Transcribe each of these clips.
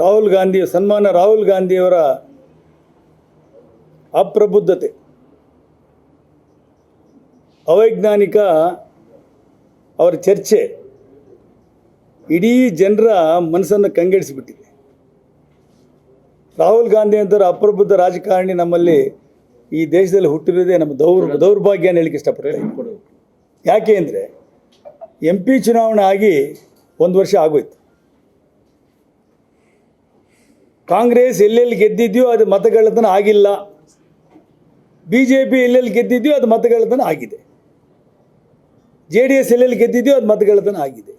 ರಾಹುಲ್ ಗಾಂಧಿ ಸನ್ಮಾನ ರಾಹುಲ್ ಗಾಂಧಿಯವರ ಅಪ್ರಬುದ್ಧತೆ. ಅವೈಜ್ಞಾನಿಕ ಅವರ ಚರ್ಚೆ ಇಡೀ ಜನರ ಮನಸ್ಸನ್ನು ಕಂಗೆಡಿಸಿಬಿಟ್ಟಿದೆ. ರಾಹುಲ್ ಗಾಂಧಿ ಅಂತಾರೆ ಅಪ್ರಬುದ್ಧ ರಾಜಕಾರಣಿ ನಮ್ಮಲ್ಲಿ ಈ ದೇಶದಲ್ಲಿ ಹುಟ್ಟಿರೋದೇ ನಮ್ಮ ದೌರ್, ದೌರ್ಭಾಗ್ಯ ಅಂತ ಹೇಳಿಕ್ಕೆ ಇಷ್ಟಪಡ್ತಾರೆ ಯಾಕೆ ಅಂದರೆ ಎಂ ಪಿ ಚುನಾವಣೆ ಆಗಿ ಒಂದು ವರ್ಷ ಆಗೋಯ್ತು. ಕಾಂಗ್ರೆಸ್ ಎಲ್ಲೆಲ್ಲಿ ಗೆದ್ದಿದೆಯೋ ಅದು ಮತಗಳತನ ಆಗಿಲ್ಲ. ಬಿ ಜೆ ಪಿ ಎಲ್ಲೆಲ್ಲಿ ಗೆದ್ದಿದೆಯೋ ಅದು ಮತಗಳತನ ಆಗಿದೆ. ಜೆ ಡಿ ಎಸ್ ಎಲ್ಲೆಲ್ಲಿ ಗೆದ್ದಿದೆಯೋ ಅದು ಮತಗಳತನ ಆಗಿದೆ.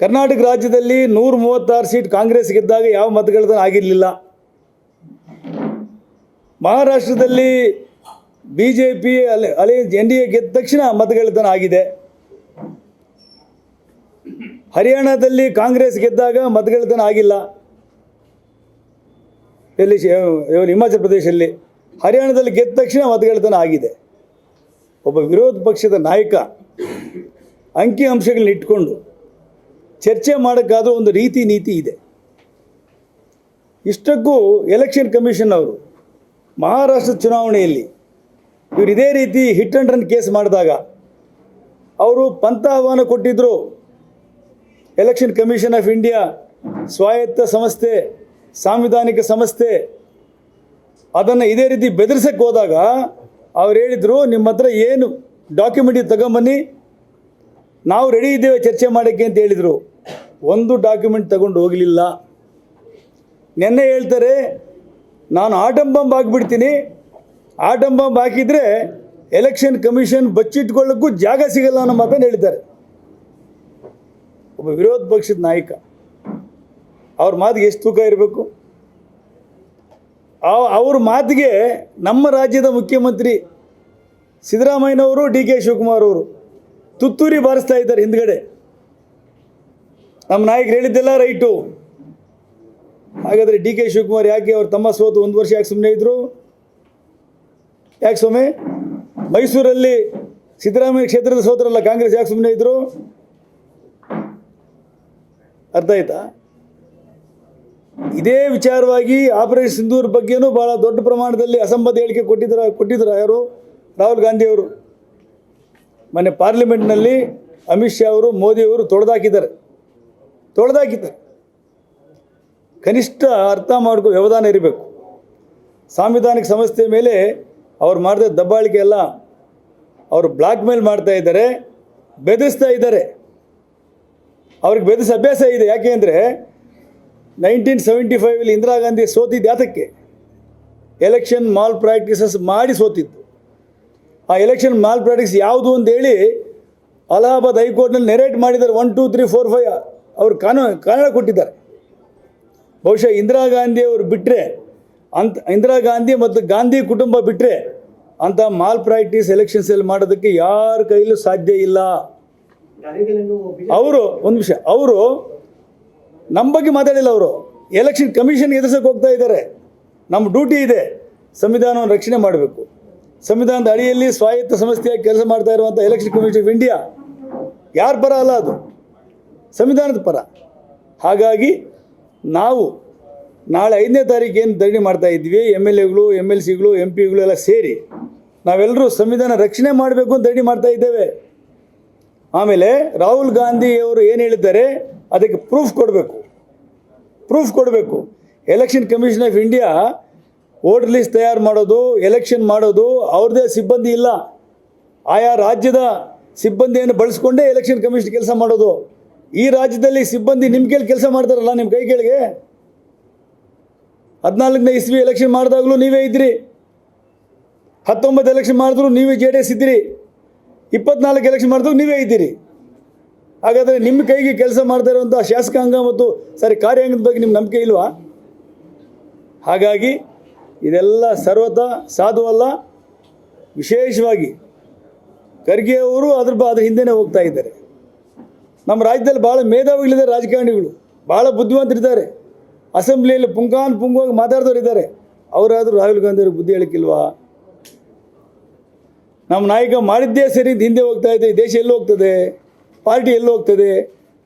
ಕರ್ನಾಟಕ ರಾಜ್ಯದಲ್ಲಿ ನೂರ ಮೂವತ್ತಾರು ಸೀಟ್ ಕಾಂಗ್ರೆಸ್ ಗೆದ್ದಾಗ ಯಾವ ಮತಗಳತನ ಆಗಿರಲಿಲ್ಲ. ಮಹಾರಾಷ್ಟ್ರದಲ್ಲಿ ಬಿ ಜೆ ಪಿ ಅಲೆ ಅಲೆ, ಎನ್ ಡಿ ಎ ಗೆದ್ದ ತಕ್ಷಣ ಮತಗಳತನ ಆಗಿದೆ. ಹರಿಯಾಣದಲ್ಲಿ ಕಾಂಗ್ರೆಸ್ ಗೆದ್ದಾಗ ಮತಗಳತನ ಆಗಿಲ್ಲ. ಎಲ್ಲಿ ಹಿಮಾಚಲ ಪ್ರದೇಶದಲ್ಲಿ ಹರಿಯಾಣದಲ್ಲಿ ಗೆದ್ದ ತಕ್ಷಣ ಮತಗಳತನ ಆಗಿದೆ. ಒಬ್ಬ ವಿರೋಧ ಪಕ್ಷದ ನಾಯಕ ಅಂಕಿ ಅಂಶಗಳನ್ನ ಇಟ್ಕೊಂಡು ಚರ್ಚೆ ಮಾಡೋಕ್ಕಾದ್ರೂ ಒಂದು ರೀತಿ ನೀತಿ ಇದೆ. ಇಷ್ಟಕ್ಕೂ ಎಲೆಕ್ಷನ್ ಕಮಿಷನ್ ಅವರು ಮಹಾರಾಷ್ಟ್ರ ಚುನಾವಣೆಯಲ್ಲಿ ಇವರು ಇದೇ ರೀತಿ ಹಿಟ್ ಆ್ಯಂಡ್ ರನ್ ಕೇಸ್ ಮಾಡಿದಾಗ ಅವರು ಪಂಥ ಆಹ್ವಾನ ಕೊಟ್ಟಿದ್ದರು ಎಲೆಕ್ಷನ್ ಕಮಿಷನ್ ಆಫ್ ಇಂಡಿಯಾ ಸ್ವಾಯತ್ತ ಸಂಸ್ಥೆ ಸಾಂವಿಧಾನಿಕ ಸಂಸ್ಥೆ ಅದನ್ನು ಇದೇ ರೀತಿ ಬೆದರಿಸಕ್ಕೆ ಹೋದಾಗ ಅವ್ರು ಹೇಳಿದರು, ನಿಮ್ಮ ಹತ್ರ ಏನು ಡಾಕ್ಯುಮೆಂಟ್ ತಗೊಂಬನ್ನಿ. ನಾವು ರೆಡಿ ಇದ್ದೇವೆ ಚರ್ಚೆ ಮಾಡೋಕ್ಕೆ ಅಂತ ಹೇಳಿದರು. ಒಂದು ಡಾಕ್ಯುಮೆಂಟ್ ತಗೊಂಡು ಹೋಗಲಿಲ್ಲ. ನಿನ್ನೆ ಹೇಳ್ತಾರೆ, ನಾನು ಆಟಮ್ ಬಾಂಬ್ ಹಾಕ್ಬಿಡ್ತೀನಿ. ಆಟಮ್ ಬಾಂಬ್ ಹಾಕಿದರೆ ಎಲೆಕ್ಷನ್ ಕಮಿಷನ್ ಬಚ್ಚಿಟ್ಕೊಳ್ಳೋಕ್ಕೂ ಜಾಗ ಸಿಗಲ್ಲ ಅನ್ನೋ ಮಾತನ್ನು ಹೇಳಿದ್ದಾರೆ. ಒಬ್ಬ ವಿರೋಧ ಪಕ್ಷದ ನಾಯಕ. ಅವ್ರ ಮಾತಿಗೆ ಎಷ್ಟು ತೂಕ ಇರಬೇಕು? ಅವ್ರ ಮಾತಿಗೆ ನಮ್ಮ ರಾಜ್ಯದ ಮುಖ್ಯಮಂತ್ರಿ ಸಿದ್ದರಾಮಯ್ಯನವರು, ಡಿ ಕೆ ಶಿವಕುಮಾರ್ ಅವರು ತುತ್ತೂರಿ ಬಾರಿಸ್ತಾ ಇದ್ದಾರೆ ಹಿಂದ್ಗಡೆ. ನಮ್ಮ ನಾಯಕರು ಹೇಳಿದ್ದೆಲ್ಲ ರೈಟು. ಹಾಗಾದರೆ ಡಿ ಕೆ ಶಿವಕುಮಾರ್ ಯಾಕೆ ಅವ್ರು ತಮ್ಮ ಸೋತು ಒಂದು ವರ್ಷ ಯಾಕೆ ಸುಮ್ಮನೆ ಇದ್ದರು ಯಾಕೆ ಸ್ವಾಮಿ? ಮೈಸೂರಲ್ಲಿ ಸಿದ್ದರಾಮಯ್ಯ ಕ್ಷೇತ್ರದ ಸೋತರಲ್ಲ, ಕಾಂಗ್ರೆಸ್ ಯಾಕೆ ಸುಮ್ಮನೆ ಇದ್ದರು ಅರ್ಥ ಆಯ್ತಾ? ಇದೇ ವಿಚಾರವಾಗಿ ಆಪರೇಷನ್ ಸಿಂಧೂರ್ ಬಗ್ಗೆನೂ ಭಾಳ ದೊಡ್ಡ ಪ್ರಮಾಣದಲ್ಲಿ ಅಸಂಬದ್ಧ ಹೇಳಿಕೆ ಕೊಟ್ಟಿದ್ರ ಕೊಟ್ಟಿದ್ರ ಯಾರು? ರಾಹುಲ್ ಗಾಂಧಿ ಅವರು. ಮೊನ್ನೆ ಪಾರ್ಲಿಮೆಂಟ್ನಲ್ಲಿ ಅಮಿತ್ ಶಾ ಅವರು, ಮೋದಿ ಅವರು ತೊಳೆದಾಕಿದ್ದಾರೆ ತೊಳೆದಾಕಿದ್ದಾರೆ ಕನಿಷ್ಠ ಅರ್ಥ ಮಾಡ್ಕೊ ವ್ಯವಧಾನ ಇರಬೇಕು. ಸಾಂವಿಧಾನಿಕ ಸಂಸ್ಥೆ ಮೇಲೆ ಅವ್ರು ಮಾಡಿದ ದಬ್ಬಾಳಿಕೆ ಎಲ್ಲ ಅವರು ಬ್ಲಾಕ್ ಮೇಲ್ ಮಾಡ್ತಾ ಇದ್ದಾರೆ, ಬೆದರಿಸ್ತಾ ಇದ್ದಾರೆ. ಅವ್ರಿಗೆ ಬೆದರಿಸ ಅಭ್ಯಾಸ ಇದೆ. ಯಾಕೆ ಅಂದರೆ ನೈನ್ಟೀನ್ ಸೆವೆಂಟಿ ಫೈವಲ್ಲಿ ಇಂದಿರಾ ಗಾಂಧಿ ಸೋತಿದ್ದು ಯಾತಕ್ಕೆ? ಎಲೆಕ್ಷನ್ ಮಾಲ್ ಪ್ರಾಕ್ಟೀಸಸ್ ಮಾಡಿ ಸೋತಿದ್ದು. ಆ ಎಲೆಕ್ಷನ್ ಮಾಲ್ ಪ್ರಾಕ್ಟೀಸ್ ಯಾವುದು ಅಂತೇಳಿ ಅಲಹಾಬಾದ್ ಹೈಕೋರ್ಟ್ನಲ್ಲಿ ನೆರೇಟ್ ಮಾಡಿದ್ದಾರೆ. One two three four five ಅವರು ಕಾನೂ ಕನ್ನಡ ಕೊಟ್ಟಿದ್ದಾರೆ. ಬಹುಶಃ ಇಂದಿರಾ ಗಾಂಧಿ ಅವರು ಬಿಟ್ಟರೆ ಅಂತ ಇಂದಿರಾ ಗಾಂಧಿ ಮತ್ತು ಗಾಂಧಿ ಕುಟುಂಬ ಬಿಟ್ಟರೆ ಅಂತ ಮಾಲ್ ಪ್ರಾಕ್ಟೀಸ್ ಎಲೆಕ್ಷನ್ಸಲ್ಲಿ ಮಾಡೋದಕ್ಕೆ ಯಾರ ಕೈಲೂ ಸಾಧ್ಯ ಇಲ್ಲ. ಅವರು ಒಂದು ವಿಷಯ ಅವರು ನಮ್ಮ ಬಗ್ಗೆ ಮಾತಾಡಿಲ್ಲ ಅವರು. ಎಲೆಕ್ಷನ್ ಕಮಿಷನ್ ಎದುರಿಸೋಕೆ ಹೋಗ್ತಾ ಇದ್ದಾರೆ. ನಮ್ಮ ಡ್ಯೂಟಿ ಇದೆ. ಸಂವಿಧಾನವನ್ನು ರಕ್ಷಣೆ ಮಾಡಬೇಕು. ಸಂವಿಧಾನದ ಅಡಿಯಲ್ಲಿ ಸ್ವಾಯತ್ತ ಸಂಸ್ಥೆಯಾಗಿ ಕೆಲಸ ಮಾಡ್ತಾ ಇರುವಂಥ ಎಲೆಕ್ಷನ್ ಕಮಿಷನ್ ಆಫ್ ಇಂಡಿಯಾ ಯಾರ ಪರ ಅಲ್ಲ ಅದು? ಸಂವಿಧಾನದ ಪರ. ಹಾಗಾಗಿ ನಾವು ನಾಳೆ ಐದನೇ ತಾರೀಕು ಏನು ಧರಣಿ ಮಾಡ್ತಾ ಇದ್ವಿ, ಎಂ ಎಲ್ ಎಗಳು, ಎಂ ಎಲ್ ಸಿಗಳು, ಎಂ ಪಿಗಳು ಎಲ್ಲ ಸೇರಿ ನಾವೆಲ್ಲರೂ ಸಂವಿಧಾನ ರಕ್ಷಣೆ ಮಾಡಬೇಕು ಅಂತ ಧರಣಿ ಮಾಡ್ತಾ ಇದ್ದೇವೆ. ಆಮೇಲೆ ರಾಹುಲ್ ಗಾಂಧಿ ಅವರು ಏನು ಹೇಳಿದ್ದಾರೆ, ಅದಕ್ಕೆ ಪ್ರೂಫ್ ಕೊಡಬೇಕು. ಪ್ರೂಫ್ ಕೊಡಬೇಕು. Election commission of India voter list ತಯಾರು ಮಾಡೋದು ಎಲೆಕ್ಷನ್ ಮಾಡೋದು, ಅವ್ರದ್ದೇ ಸಿಬ್ಬಂದಿ ಇಲ್ಲ. ಆಯಾ ರಾಜ್ಯದ ಸಿಬ್ಬಂದಿಯನ್ನು ಬಳಸ್ಕೊಂಡೇ ಎಲೆಕ್ಷನ್ ಕಮಿಷನ್ ಕೆಲಸ ಮಾಡೋದು. ಈ ರಾಜ್ಯದಲ್ಲಿ ಸಿಬ್ಬಂದಿ ನಿಮ್ಮ ಕೈಲಿ ಕೆಲಸ ಮಾಡ್ತಾರಲ್ಲ ನಿಮ್ಮ ಕೈ ಕೇಳಿಗೆ? ಹದಿನಾಲ್ಕನೇ ಇಸ್ವಿ ಎಲೆಕ್ಷನ್ ಮಾಡಿದಾಗಲೂ ನೀವೇ ಇದ್ರಿ. ಹತ್ತೊಂಬತ್ತು ಎಲೆಕ್ಷನ್ ಮಾಡಿದ್ರು ನೀವೇ ಜೆ ಡಿ ಎಸ್ ಇದ್ದಿರಿ ಇಪ್ಪತ್ನಾಲ್ಕು ಎಲೆಕ್ಷನ್ ಮಾಡಿದ್ರು ನೀವೇ ಇದ್ದೀರಿ. ಹಾಗಾದರೆ ನಿಮ್ಮ ಕೈಗೆ ಕೆಲಸ ಮಾಡ್ತಾ ಇರುವಂಥ ಶಾಸಕಾಂಗ ಮತ್ತು ಸರಿ ಕಾರ್ಯಾಂಗದ ಬಗ್ಗೆ ನಿಮ್ಮ ನಂಬಿಕೆ ಇಲ್ವಾ? ಹಾಗಾಗಿ ಇದೆಲ್ಲ ಸರ್ವತ ಸಾಧುವಲ್ಲ ವಿಶೇಷವಾಗಿ ಖರ್ಗೆ ಅವರು ಅದ್ರ ಅದ್ರ ಹಿಂದೆನೇ ಹೋಗ್ತಾ ಇದ್ದಾರೆ. ನಮ್ಮ ರಾಜ್ಯದಲ್ಲಿ ಭಾಳ ಮೇಧಾವಿಗಳಿದ್ದಾರೆ ರಾಜಕಾರಣಿಗಳು ಭಾಳ ಬುದ್ಧಿವಂತರಿದ್ದಾರೆ. ಅಸೆಂಬ್ಲಿಯಲ್ಲಿ ಪುಂಕಾನ್ ಪುಂಗವಾಗಿ ಮಾತಾಡಿದವರು ಇದ್ದಾರೆ. ಅವರಾದರೂ ರಾಹುಲ್ ಗಾಂಧಿ ಅವ್ರಿಗೆ ಬುದ್ಧಿ ಹೇಳಕ್ಕಿಲ್ವಾ? ನಮ್ಮ ನಾಯಕ ಮಾಡಿದ್ದೇ ಸರಿ ಹಿಂದೆ ಹೋಗ್ತಾ ಇದೆ ದೇಶ ಎಲ್ಲಿ ಹೋಗ್ತದೆ? ಪಾರ್ಟಿ ಎಲ್ಲಿ ಹೋಗ್ತದೆ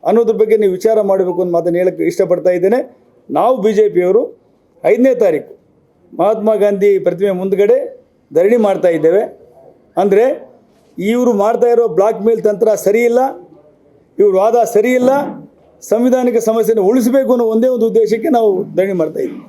ಅನ್ನೋದ್ರ ಬಗ್ಗೆ ನೀವು ವಿಚಾರ ಮಾಡಬೇಕು ಅಂತ ಮಾತನ್ನು ಹೇಳಕ್ಕೆ ಇಷ್ಟಪಡ್ತಾ ಇದ್ದೇನೆ. ನಾವು ಬಿ ಜೆ ಪಿಯವರು ಐದನೇ ತಾರೀಕು ಮಹಾತ್ಮ ಗಾಂಧಿ ಪ್ರತಿಮೆ ಮುಂದಗಡೆ ಧರಣಿ ಮಾಡ್ತಾ ಇದ್ದೇವೆ. ಅಂದರೆ ಇವರು ಮಾಡ್ತಾ ಇರೋ ಬ್ಲಾಕ್ ಮೇಲ್ ತಂತ್ರ ಸರಿಯಿಲ್ಲ ಇವ್ರ ವಾದ ಸರಿ ಇಲ್ಲ, ಸಂವಿಧಾನಿಕ ಸಮಸ್ಯೆಯನ್ನು ಉಳಿಸಬೇಕು ಅನ್ನೋ ಒಂದೇ ಒಂದು ಉದ್ದೇಶಕ್ಕೆ ನಾವು ಧರಣಿ ಮಾಡ್ತಾ ಇದ್ದೀವಿ.